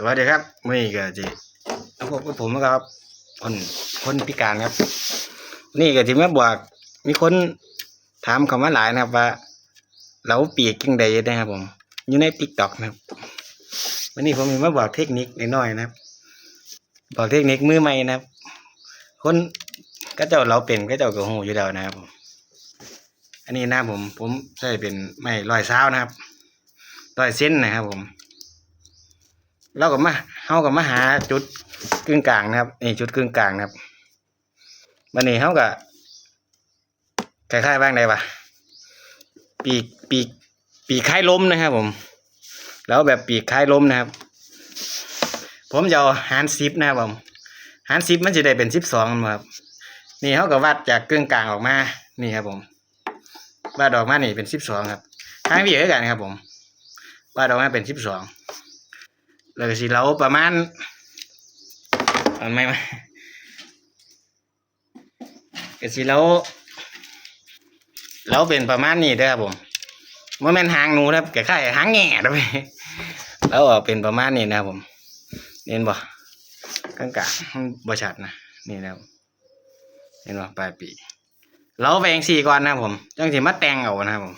สวัสดีครับมื่อนี้ก็จะเอาพบกับผมนะครับ คนคนพิการครับ นี่ก็ที่มาบอกมีคนถามคำว่าหลายนะครับว่าเราปีกยังใดนะครับ ผม อยู่ในติ๊กต็อกนะครับวันนี้ผมมีมาบอกเทคนิคน้อยๆนะครับ บอกเทคนิคมือใหม่นะครับ คนก็เจ้าเราเป็นก็เจ้าก็หูอยู่แล้วนะครับผมอันนี้นะผม ผมใช้เป็นไม้ลอยเช้านะครับลอยเส้นนะครับผม เราก็มาเฮาก็มาหาจุดกึ่งกลางนะครับนี่จุดกึ่งกลางนะครับวันนี้เฮาก็คล้ายๆบ้างได้ปะปีกปีกปีกคล้ายล้มนะครับ ผม แล้วแบบปีกคล้ายล้มนะครับ ผมจะเอาหารสิบนะครับผมหารสิบมันจะได้เป็นสิบสองครับนี่เขาก็วัดจากกึ่งกลางออกมา นี่ครับผมวัดออกมานี่เป็นสิบสองครับทางพี่เอ๋กันครับผมวัดออกมาเป็นสิบสอง แล้วก็สิเราประมาณอันไม่มาก็สิเราเราเป็นประมาณนี้เด้อครับผมว่าแม่นหางหนูนะครับแก่ไข่หางแง่นะพี่แล้วออกเป็นประมาณนี้นะครับผมเห็นบ่กลางกลางๆบ่ชัดนะนี่นะครับเห็นบ่ปลายปีเราแปลงสีก่อนนะครับผมจังสิมาแต่งเอานะครับผม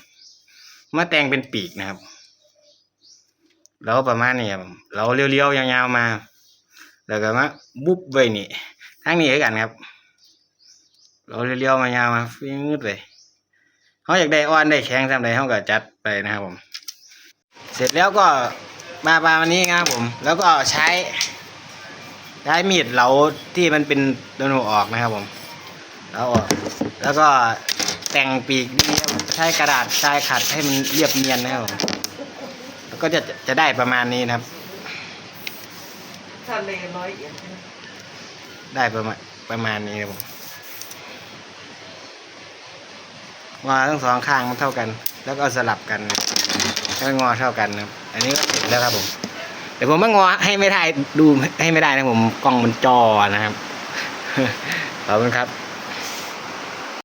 มาแต่งเป็นปีกนะครับ เราประมาณนี้ครับเราเลี้ยวๆยาวๆมา แล้วก็มาบุบไว้นี่ทางนี้คือกันครับ เราเลี้ยวๆมายาวมาฟิ้งดเลยเขาอยากได้อ่อนได้แข็งทำใดเขาก็จัดไปนะครับผม เสร็จแล้วก็มาประมาณนี้ครับผม แล้วก็ใช้ใช้มีดเหลาที่มันเป็นดนหัวออกนะครับผมแล้วออกแล้วก็แต่งปีกนี่ครับใช้กระดาษทรายขัดให้มันเรียบเนียนนะครับผม ก็จะจะได้ประมาณนี้นะครับทะเลร้อยเอ็ดนะได้ประมาณประมาณนี้ครับผมงอทั้งสองข้างมันเท่ากัน แล้วก็สลับกันให้งอเท่ากันนะครับ อันนี้ก็เสร็จแล้วครับผมเดี๋ยวผมมางอให้ไม่ได้ดูให้ไม่ได้นะผมกล้องมันจอนะครับขอบคุณครับ